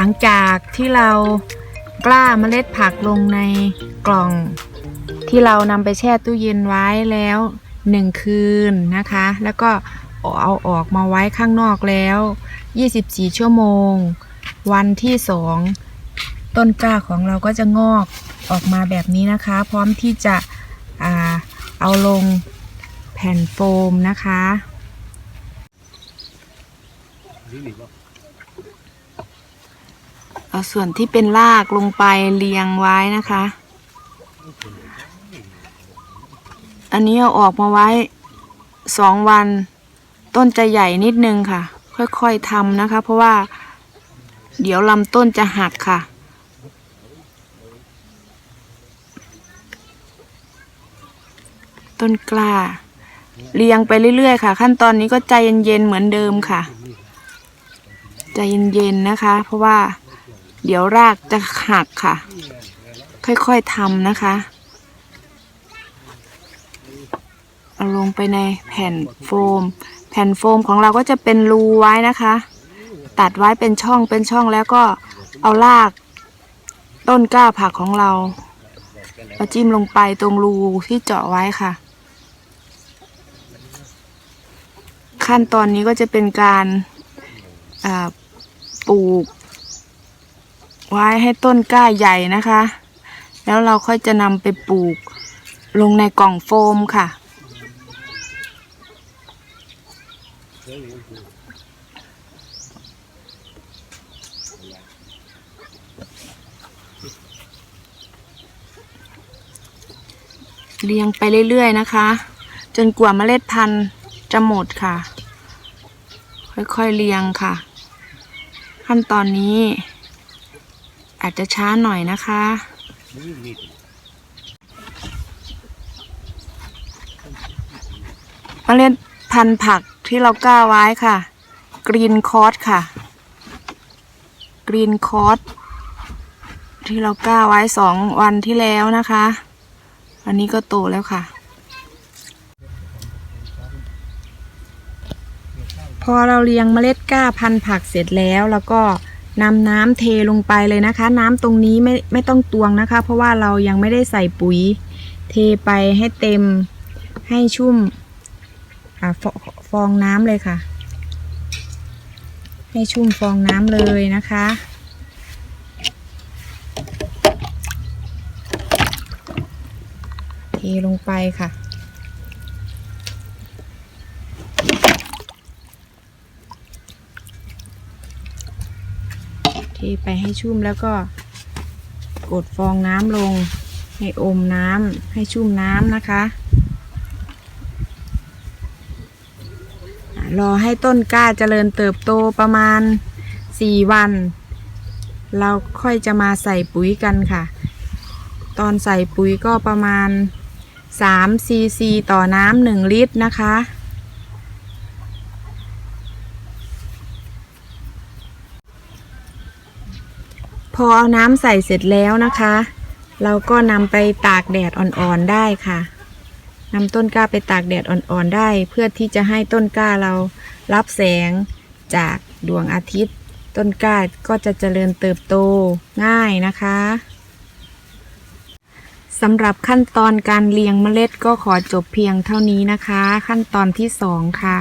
หลังจากที่เรากล้าเมล็ดผักลงในกล่อง ที่เรานำไปแช่ตู้เย็นไว้แล้วหนึ่งคืนนะคะ แล้วก็เอาออกมาไว้ข้างนอกแล้ว 24 ชั่วโมง วันที่สองต้นกล้าของเราก็จะงอกออกมาแบบนี้นะคะ พร้อมที่จะอาเอาลงแผ่นโฟมนะคะ เอาส่วนที่เป็นรากลงไปเรียงไว้นะคะ อันนี้เอาออกมาไว้สองวัน ต้นจะใหญ่นิดนึงค่ะ ค่อยๆทำนะคะ เพราะว่า เดี๋ยวลำต้นจะหักค่ะต้นกล้า เรียงไปเรื่อยๆ ค่ะ ขั้นตอนนี้ก็ใจเย็นๆ เหมือนเดิมค่ะ ใจเย็นๆนะคะ เพราะว่าเดี๋ยวรากจะหักค่ะ ค่อยๆทำนะคะ เอาลงไปในแผ่นโฟม แผ่นโฟมของเราก็จะเป็นรูไว้นะคะ ตัดไว้เป็นช่องเป็นช่องแล้วก็เอารากต้นกล้าผักของเราเอาจิ้มลงไปตรงรูที่เจาะไว้ค่ะ ขั้นตอนนี้ก็จะเป็นการอ่า ปลูก ไว้ให้ต้นกล้าใหญ่นะคะ แล้วเราค่อยจะนำไปปลูกลงในกล่องโฟมค่ะ เรียงไปเรื่อยๆนะคะ จนกว่าเมล็ดพันธุ์จะหมดค่ะ ค่อยๆเรียงค่ะ ขั้นตอนนี้ อาจจะช้าหน่อยนะคะเมล็ดพันผักที่เรากล้าไว้ค่ะ กรีนคอร์สค่ะ กรีนคอร์สที่เรากล้าไว้สองวันที่แล้วนะคะอันนี้ก็โตแล้วค่ะ พอเราเรียงเมล็ดกล้าพันธุ์ผักเสร็จแล้วแล้วก็นำน้ำเทลงไปเลยนะคะ น้ำตรงนี้ไม่ไม่ต้องตวงนะคะ เพราะว่าเรายังไม่ได้ใส่ปุ๋ย เทไปให้เต็มให้ชุ่มอฟฟองน้ำเลยค่ะ ให้ชุ่มฟองน้ำเลยนะคะ เทลงไปค่ะ เทไปให้ชุ่มแล้วก็กดฟองน้ำลง ให้อมน้ำให้ชุ่มน้ำนะคะรอให้ต้นกล้าเจริญเติบโตประมาณ 4 วัน เราค่อยจะมาใส่ปุ๋ยกันค่ะ ตอนใส่ปุ๋ยก็ประมาณ3ซีซีต่อน้ำ1ลิตรนะคะ พอเอาน้ำใส่เสร็จแล้วนะคะ เราก็นำไปตากแดดอ่อนๆได้ค่ะนำต้นกล้าไปตากแดดอ่อนๆได้ เพื่อที่จะให้ต้นกล้าเรารับแสงจากดวงอาทิตย์ ต้นกล้าก็จะเจริญเติบโตง่ายนะคะสำหรับขั้นตอนการเลี้ยงเมล็ดก็ขอจบเพียงเท่านี้นะคะ ขั้นตอนที่สองค่ะ